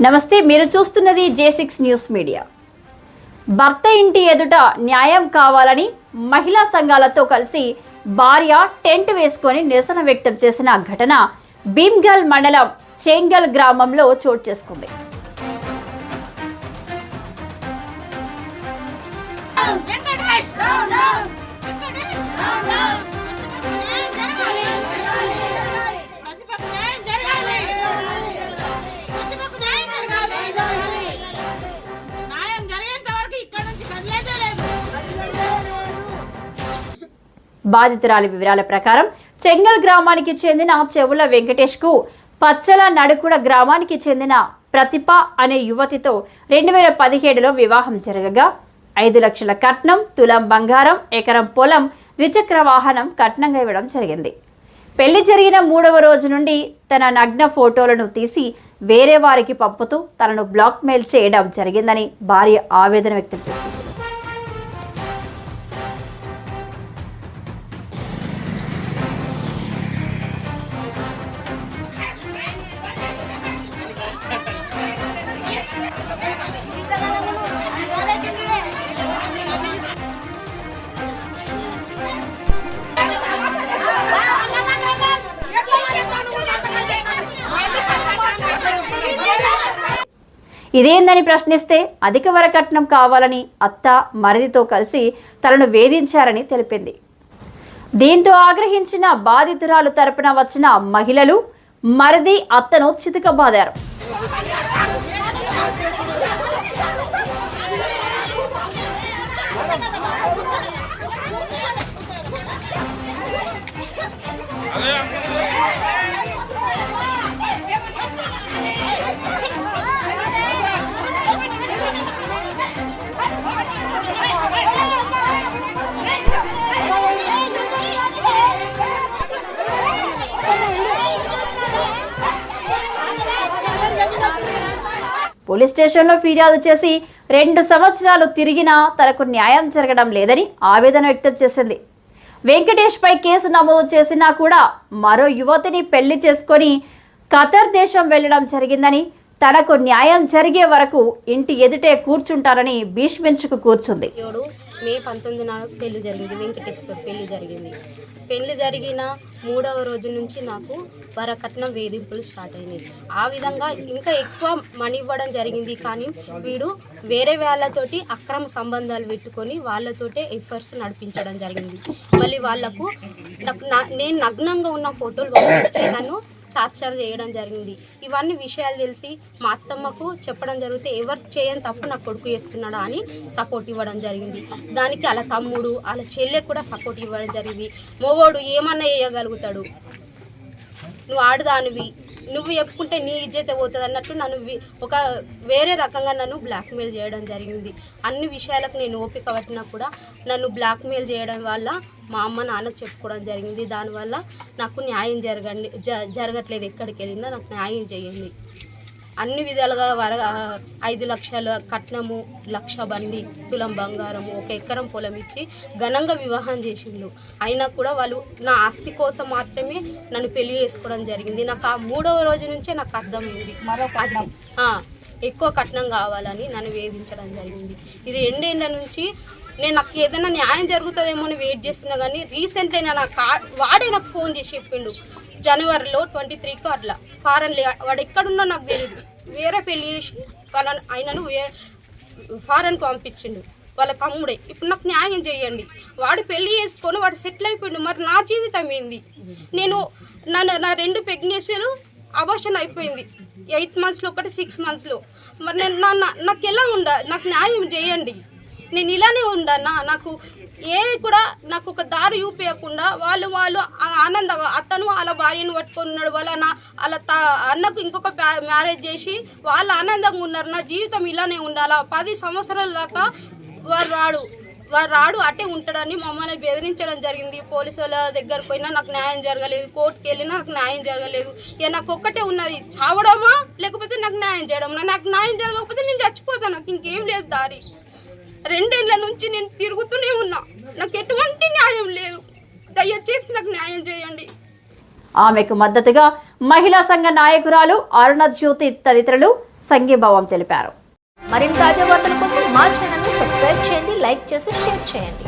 నమస్తే మీరు చూస్తున్నది జే సిక్స్ న్యూస్ మీడియా భర్త ఇంటి ఎదుట న్యాయం కావాలని మహిళా సంఘాలతో కలిసి భార్య టెంట్ వేసుకొని నిరసన వ్యక్తం చేసిన ఘటన భీమ్గల్ మండలం చేంగల్ గ్రామంలో చోటు చేసుకుంది. వెంకటేష్! బాధితురాలి వివరాల ప్రకారం చెంగల్ గ్రామానికి చెందిన చెవుల వెంకటేష్కు పచ్చల నడుకుడ గ్రామానికి చెందిన ప్రతిభ అనే యువతితో రెండు వేల పదిహేడులో వివాహం జరగగా ఐదు లక్షల కట్నం తులం బంగారం ఎకరం పొలం ద్విచక్ర వాహనం కట్నంగా ఇవ్వడం జరిగింది. పెళ్ళి జరిగిన మూడవ రోజు నుండి తన నగ్న ఫోటోలను తీసి వేరే వారికి పంపుతూ తనను బ్లాక్ మెయిల్ చేయడం జరిగిందని భార్య ఆవేదన వ్యక్తం చేసింది. ఇదేందని ప్రశ్నిస్తే అధిక వరకట్నం కావాలని అత్త మరిదితో కలిసి తనను వేధించారని తెలిపింది. దీంతో ఆగ్రహించిన బాధితురాలు తరపున వచ్చిన మహిళలు మరిది అత్తను చితకబాదారు. పోలీస్ స్టేషన్లో ఫిర్యాదు చేసి రెండు సంవత్సరాలు తిరిగినా తనకు న్యాయం జరగడం లేదని ఆవేదన వ్యక్తం చేసింది. వెంకటేష్ పై కేసు నమోదు చేసినా కూడా మరో యువతిని పెళ్ళి చేసుకొని ఖతర్ దేశం వెళ్ళడం జరిగిందని తనకు న్యాయం జరిగే వరకు ఇంటి ఎదుటే కూర్చుంటారని భీష్మించుకు కూర్చుంది. మే పంతొమ్మిది నాడు పెళ్ళి జరిగింది. వెంకటేష్తో పెళ్ళి జరిగింది. పెళ్ళి జరిగిన మూడవ రోజు నుంచి నాకు వరకట్నం వేధింపులు స్టార్ట్ అయినాయి. ఆ విధంగా ఇంకా ఎక్కువ మనీ ఇవ్వడం జరిగింది కానీ వీడు వేరే వాళ్ళతోటి అక్రమ సంబంధాలు పెట్టుకొని వాళ్ళతోటే ఎఫర్ట్స్ నడిపించడం జరిగింది. మళ్ళీ వాళ్ళకు నేను నగ్నంగా ఉన్న ఫోటోలు నన్ను టార్చర్ చేయడం జరిగింది. ఇవన్నీ విషయాలు తెలిసి మా అత్తమ్మకు చెప్పడం జరిగితే ఎవరు చేయని తప్పు నా కొడుకు చేస్తున్నాడా అని సపోర్ట్ ఇవ్వడం జరిగింది. దానికి అలా తమ్ముడు అలా చెల్లె కూడా సపోర్ట్ ఇవ్వడం జరిగింది. మొగోడు ఏమన్నా చేయగలుగుతాడు? నువ్వు ఆడదానివి. నువ్వు చెప్పుకుంటే నీ ఇజ్జతే పోతుంది అన్నట్టు నన్ను ఒక వేరే రకంగా నన్ను బ్లాక్మెయిల్ చేయడం జరిగింది. అన్ని విషయాలకు నేను ఓపిక పట్టినా కూడా నన్ను బ్లాక్మెయిల్ చేయడం వల్ల మా అమ్మ నాన్న చెప్పుకోవడం జరిగింది. దానివల్ల నాకు న్యాయం జరగండి జ జరగట్లేదు ఎక్కడికి వెళ్ళినా నాకు న్యాయం చేయండి. అన్ని విధాలుగా వర ఐదు లక్షల కట్నము లక్ష బండి తులం బంగారము ఒక ఎకరం పొలం ఇచ్చి ఘనంగా వివాహం చేసిండు. అయినా కూడా వాళ్ళు నా ఆస్తి కోసం మాత్రమే నన్ను పెళ్ళి చేసుకోవడం జరిగింది. నాకు ఆ మూడవ రోజు నుంచే నాకు అర్థమైంది. ఎక్కువ కట్నం కావాలని నన్ను వేధించడం జరిగింది. ఇది రెండేళ్ళ నుంచి నేను నాకు ఏదైనా న్యాయం జరుగుతుందేమో అని వెయిట్ చేస్తున్నా కానీ రీసెంట్లీ నా వాడే నాకు ఫోన్ చేసి చెప్పిండు. జనవరిలో ట్వంటీ త్రీకి అట్లా. ఫారెన్ వాడు ఎక్కడున్నా నాకు తెలియదు వేరే పెళ్ళి చేసి వాళ్ళ ఆయనను వేరే ఫారెన్కి పంపించిండు. వాళ్ళ తమ్ముడే. ఇప్పుడు నాకు న్యాయం చేయండి. వాడు పెళ్ళి చేసుకొని వాడు సెటిల్ అయిపోయిండు. మరి నా జీవితం ఏంది? నేను నా నా రెండు ప్రెగ్నెన్సీలు అబోషన్ అయిపోయింది. ఎయిత్ మంత్స్లో ఒకటి సిక్స్ మంత్స్లో. మరి నేను నా- నాకు ఎలా ఉండ నాకు న్యాయం చేయండి. నేను ఇలానే ఉండన్నా. నాకు ఏది కూడా నాకు ఒక దారి చూపించకుండా వాళ్ళు వాళ్ళు ఆనంద అతను వాళ్ళ భార్యను పట్టుకొని ఉన్నాడు వాళ్ళ నా వాళ్ళ త అన్నకు ఇంకొక మ్యారేజ్ చేసి వాళ్ళు ఆనందంగా ఉన్నారు. నా జీవితం ఇలానే ఉండాలా? పది సంవత్సరాల దాకా వారు రాడు. వారు రాడు అట్టే ఉంటాడని మమ్మల్ని బెదిరించడం జరిగింది. పోలీసు వాళ్ళ దగ్గర పోయినా నాకు న్యాయం జరగలేదు. కోర్టుకి వెళ్ళినా నాకు న్యాయం జరగలేదు. ఇక నాకు ఒక్కటే ఉన్నది. చావడమా? లేకపోతే నాకు న్యాయం చేయడమా? నాకు న్యాయం జరగకపోతే నేను చచ్చిపోతాను నాకు ఇంకేం లేదు దారి. రెండేళ్ళ నుంచి నేను తిరుగుతూనే ఉన్నా. నాకు ఎటువంటి న్యాయం లేదు. దయచేసి నాకు న్యాయం చేయండి. ఆమెకు మద్దతుగా మహిళా సంఘ నాయకురాలు అరుణ జ్యోతి తదితరులు సంఘీభావం తెలిపారు. మరిన్ని తాజా వార్తల కోసం మా ఛానల్ని సబ్స్క్రైబ్ చేయండి లైక్ చేసి షేర్ చేయండి.